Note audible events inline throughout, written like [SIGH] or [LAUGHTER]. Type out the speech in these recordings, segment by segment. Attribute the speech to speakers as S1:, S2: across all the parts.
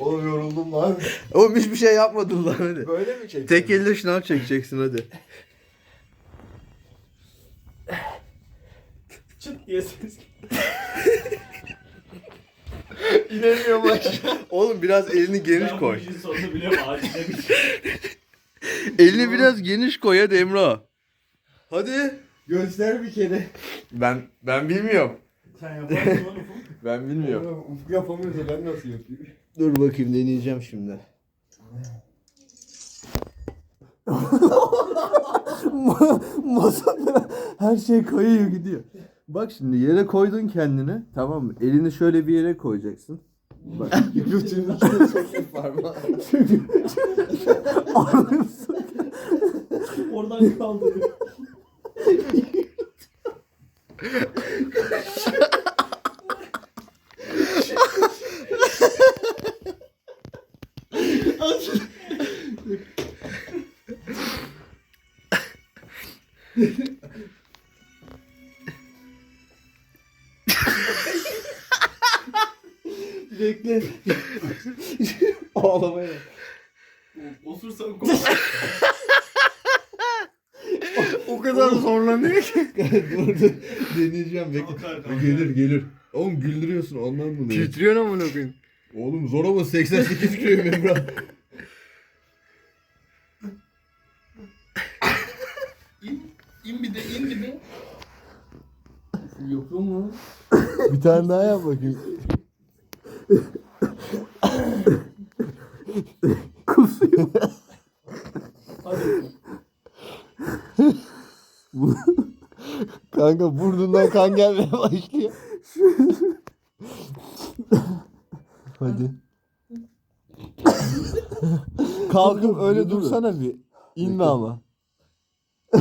S1: Oğlum yoruldum lan. [LAUGHS]
S2: Oğlum hiçbir şey yapmadın lan hadi.
S1: Böyle mi çektin?
S2: Tek elle şınav çekeceksin hadi.
S3: Çıt diye ses. [LAUGHS]
S1: İnemiyorum aşağı.
S2: Oğlum biraz elini geniş
S3: Ben bu
S2: koy.
S3: işin sonunu biliyorum ağacına bir şey.
S2: Elini biraz geniş koy hadi Emrah. Hadi.
S1: Göster bir kere.
S2: Ben ben bilmiyorum.
S3: Sen yaparsın lan ufuk.
S2: Ben bilmiyorum.
S1: Ufuk yapamıyorsa ben nasıl yapayım?
S2: Dur bakayım deneyeceğim şimdi. [LAUGHS] Masada her şey kayıyor gidiyor. Bak şimdi yere koydun kendini tamam mı? Elini şöyle bir yere koyacaksın. Bak. [LAUGHS]
S1: Götünün içine sokayım parmağı. [LAUGHS]
S3: Oradan kaldırıyor.
S1: Bekle. Ağlamaya.
S3: Osursan kork.
S2: o kadar zorlanıyor ki. [LAUGHS] dur dur. Deneyeceğim bekle.
S3: Kalkar, kalkar.
S1: Gelir gelir. Oğlum güldürüyorsun ondan bunu.
S2: Titriyorsun amına koyayım.
S1: Oğlum zor ama 88 kiloyum Emrah.
S3: Bir
S1: tane daha yap bakayım.
S3: Hadi.
S1: Kanka burnundan kan gelmeye başlıyor. Hadi. Kalkıp öyle dursana bir. İnme ama. [LAUGHS]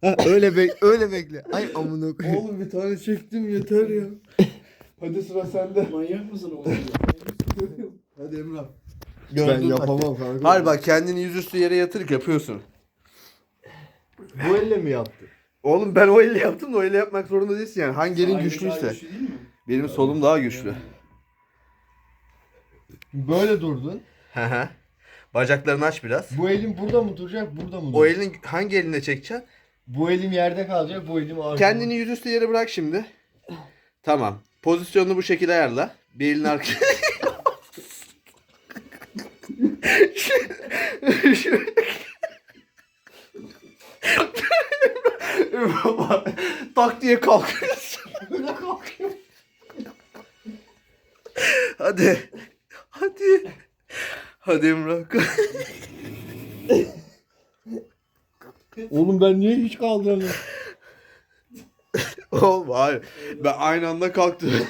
S2: Ha, öyle bek öyle bekle. Ay amına koyayım.
S1: Oğlum bir tane çektim yeter ya. Hadi sıra sende.
S3: Manyak mısın oğlum?
S1: Hadi Emrah. Ben yapamam kanka.
S2: Hayır bak kendini yüzüstü yere yatırıp yapıyorsun.
S1: Bu elle mi yaptı?
S2: Oğlum ben o elle yaptım da o elle yapmak zorunda değilsin yani. Hangi elin
S3: Aynı
S2: güçlüyse.
S3: daha güçlü değil mi?
S2: Benim solum daha güçlü.
S1: Böyle durdun.
S2: Hı hı. Bacaklarını aç biraz.
S1: Bu elim burada mı duracak, burada mı
S2: O
S1: duracak?
S2: elin hangi eline çekeceksin?
S1: Bu elim yerde kalacak, bu elim ağrıyor.
S2: Kendini yüzüstü yere bırak şimdi. Tamam. Pozisyonunu bu şekilde ayarla. Bir elin arka... [LAUGHS] tak diye kalkıyorsun. Kalkıyor. Hadi. Hadi. Hadi Emrah.
S1: Oğlum ben niye hiç kaldıramıyorum? [LAUGHS]
S2: Oğlum hayır. Ben aynı anda kalktım. [LAUGHS]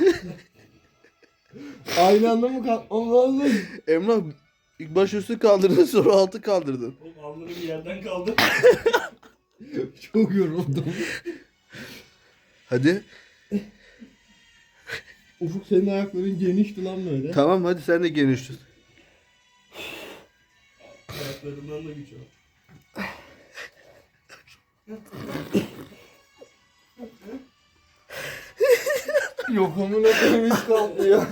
S1: Aynı anda mı kalkmam lazım?
S2: Emrah ilk baş üstü kaldırdın sonra altı kaldırdın.
S3: Oğlum alnını bir yerden kaldır. [LAUGHS]
S1: Çok yoruldum.
S2: Hadi.
S1: Ufuk senin ayakların genişti lan böyle.
S2: Tamam hadi sen de geniş tut.
S3: Ayaklarından da güç al.
S1: Yok amına koyayım hiç kalkmıyor.